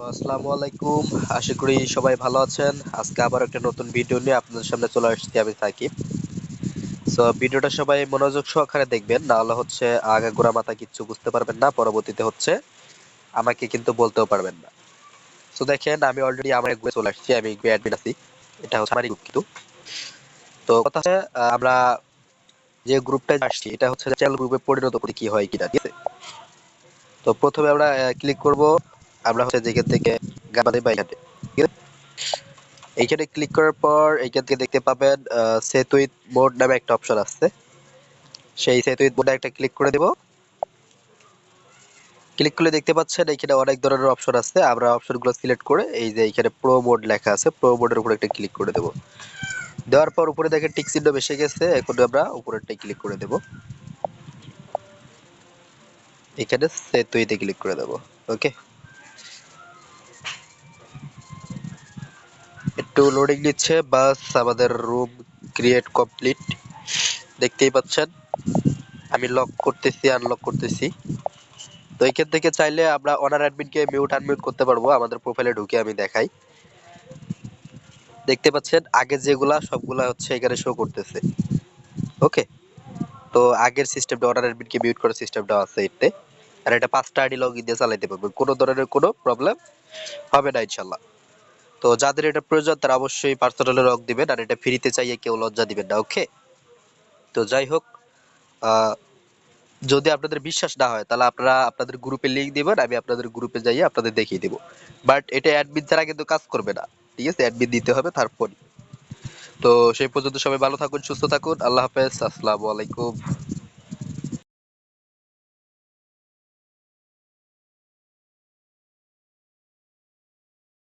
তো আসসালামু আলাইকুম। আশা করি সবাই ভালো আছেন। আজকে আবার একটা নতুন ভিডিও নিয়ে আপনাদের সামনে চলে আসছি, আমি সাকিব সো ভিডিওটা সবাই মনোযোগ সহকারে দেখবেন, না হলে হচ্ছে আগাগোড়া মাথা কিচ্ছু বুঝতে পারবেন না, পরবর্তীতে হচ্ছে আমাকে কিন্তু বলতেও পারবেন না। সো দেখেন, আমি অলরেডি আমার গ্রুপে চলে আসছি, আমি গ্রুপে অ্যাডমিন আছি। এটা হচ্ছে আমারই গ্রুপ কিন্তু। তো কথা হচ্ছে আমরা যে গ্রুপটা আসছি, এটা হচ্ছে চ্যানেল গ্রুপে পরিণত করি কি হয় কিনা, ঠিক আছে? তো প্রথমে আমরা ক্লিক করব। আমরা হচ্ছে যেখান থেকে গাবাদে বা এখানে? এইখানে ক্লিক করার পর এইখান থেকে দেখতে পাবেন সেট উইথ বোর্ড নামে একটা অপশন আছে। সেই সেট উইথ বোর্ডে একটা ক্লিক করে দেব। ক্লিক করলে দেখতে পাচ্ছেন এখানে অনেক ধরনের অপশন আছে। আমরা অপশনগুলো সিলেক্ট করে এই যে এখানে প্রো মোড লেখা আছে প্রো মোডের উপরে একটা ক্লিক করে দেব। দেওয়ার পর উপরে দেখে টিক চিহ্ন বেশি গেছে, এখন আমরা উপরেরটাই ক্লিক করে দেব। এখানে উইথে ক্লিক করে দেব ওকে একটু লোডিং নিচ্ছে, বাস আমাদের রুম ক্রিয়েট কমপ্লিট দেখতেই পাচ্ছেন, আমি লক করতেছি আনলক করতেছি। তো এখান থেকে চাইলে আমরা অনার অ্যাডমিনকে মিউট আনমিউট করতে পারব, আমাদের প্রোফাইলে ঢুকে আমি দেখাই। দেখতে পাচ্ছেন, আগে যেগুলা, সবগুলা হচ্ছে এখানে শো করতেছে। ওকে তো আগের সিস্টেমটা অনার অ্যাডমিনকে মিউট করার সিস্টেমটা আছে এতে। আর এটা পাঁচটা আইডি লগইন দিয়ে চালাইতে পারবেন। কোনো ধরনের কোনো প্রবলেম হবে না, ইনশাল্লাহ। তো যাদের এটা প্রয়োজন, তারা অবশ্যই পার্সোনালে রক দিবেন আর এটা ফ্রিতে চাইয়ে কেউ লজ্জা দিবেন না ওকে তো যাই হোক যদি আপনাদের বিশ্বাস না হয়, তাহলে আপনারা আপনাদের গ্রুপে লিঙ্ক দিবেন, আমি আপনাদের গ্রুপে যাইয়ে আপনাদের দেখিয়ে দেবো। বাট এটা অ্যাডমিন ছাড়া কিন্তু কাজ করবে না, ঠিক আছে? অ্যাডমিন দিতে হবে তারপর তো সেই পর্যন্ত সবাই ভালো থাকুন, সুস্থ থাকুন, আল্লাহ হাফেজ, আসসালামু আলাইকুম।